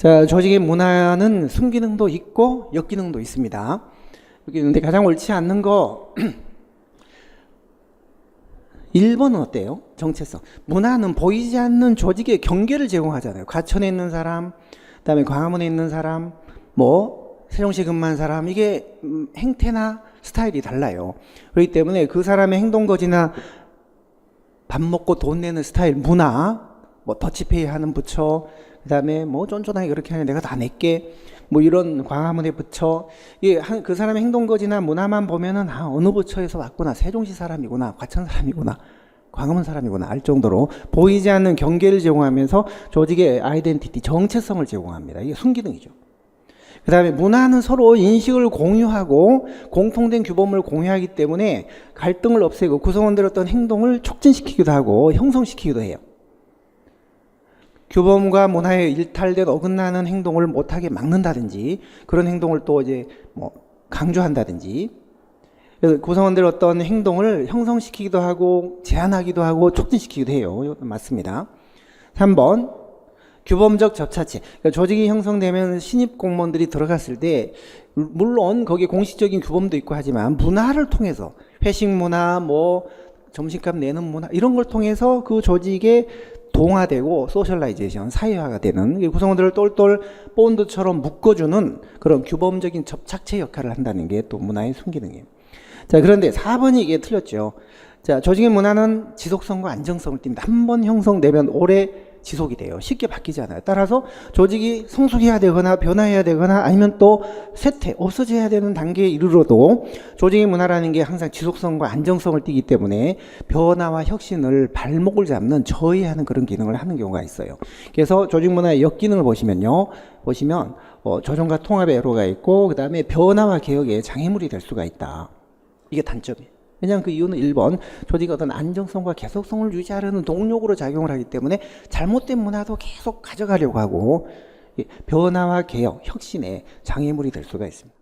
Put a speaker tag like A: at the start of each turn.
A: 자, 조직의 문화는 순기능도 있고 역기능도 있습니다. 여기 있는데 가장 옳지 않는 거 1번은 어때요? 정체성. 문화는 보이지 않는 조직의 경계를 제공하잖아요. 과천에 있는 사람, 그다음에 광화문에 있는 사람, 뭐 세종시 근무한 사람 이게 음, 행태나 스타일이 달라요. 그렇기 때문에 그 사람의 행동 거지나 밥 먹고 돈 내는 스타일, 문화, 뭐 더치페이 하는 부처, 그 다음에 뭐 쫀쫀하게 그렇게 하는 내가 다 낼게. 뭐 이런 광화문의 부처, 이게 한- 그 사람의 행동 거지나 문화만 보면은 아 어느 부처에서 왔구나, 세종시 사람이구나, 과천 사람이구나. 광화문 사람이구나 알 정도로 보이지 않는 경계를 제공하면서 조직의 아이덴티티 정체성을 제공합니다. 이게 순기능이죠. 그 다음에 문화는 서로 인식을 공유하고 공통된 규범을 공유하기 때문에 갈등을 없애고 구성원들의 어떤 행동을 촉진시키기도 하고 형성시키기도 해요. 규범과 문화에 일탈된 어긋나는 행동을 못하게 막는다든지 그런 행동을 또 이제 뭐 강조한다든지 그래서 구성원들의 어떤 행동을 형성시키기도 하고 제한하기도 하고 촉진시키기도 해요. 맞습니다. 3번 규범적 접차체. 그러니까 조직이 형성되면 신입 공무원들이 들어갔을 때 물론 거기에 공식적인 규범도 있고 하지만 문화를 통해서 회식 문화, 뭐 점심값 내는 문화 이런 걸 통해서 그 조직에 동화되고 소셜라이제이션, 사회화가 되는 이 구성원들을 똘똘 본드처럼 묶어주는 그런 규범적인 접착체 역할을 한다는 게 또 문화의 순기능이에요. 자, 그런데 4번이 이게 틀렸죠. 자, 조직의 문화는 지속성과 안정성을 띱니다. 한 번 형성되면 오래 지속이 돼요. 쉽게 바뀌지 않아요. 따라서 조직이 성숙해야 되거나 변화해야 되거나 아니면 또 쇠퇴, 없어져야 되는 단계에 이르러도 조직의 문화라는 게 항상 지속성과 안정성을 띠기 때문에 변화와 혁신을 발목을 잡는 저해하는 그런 기능을 하는 경우가 있어요. 그래서 조직 문화의 역기능을 보시면요. 보시면 어, 조정과 통합의 애로가 있고 그 다음에 변화와 개혁의 장애물이 될 수가 있다. 이게 단점이에요. 왜냐하면 그 이유는 1번 조직의 어떤 안정성과 계속성을 유지하려는 동력으로 작용을 하기 때문에 잘못된 문화도 계속 가져가려고 하고 이 변화와 개혁, 혁신의 장애물이 될 수가 있습니다.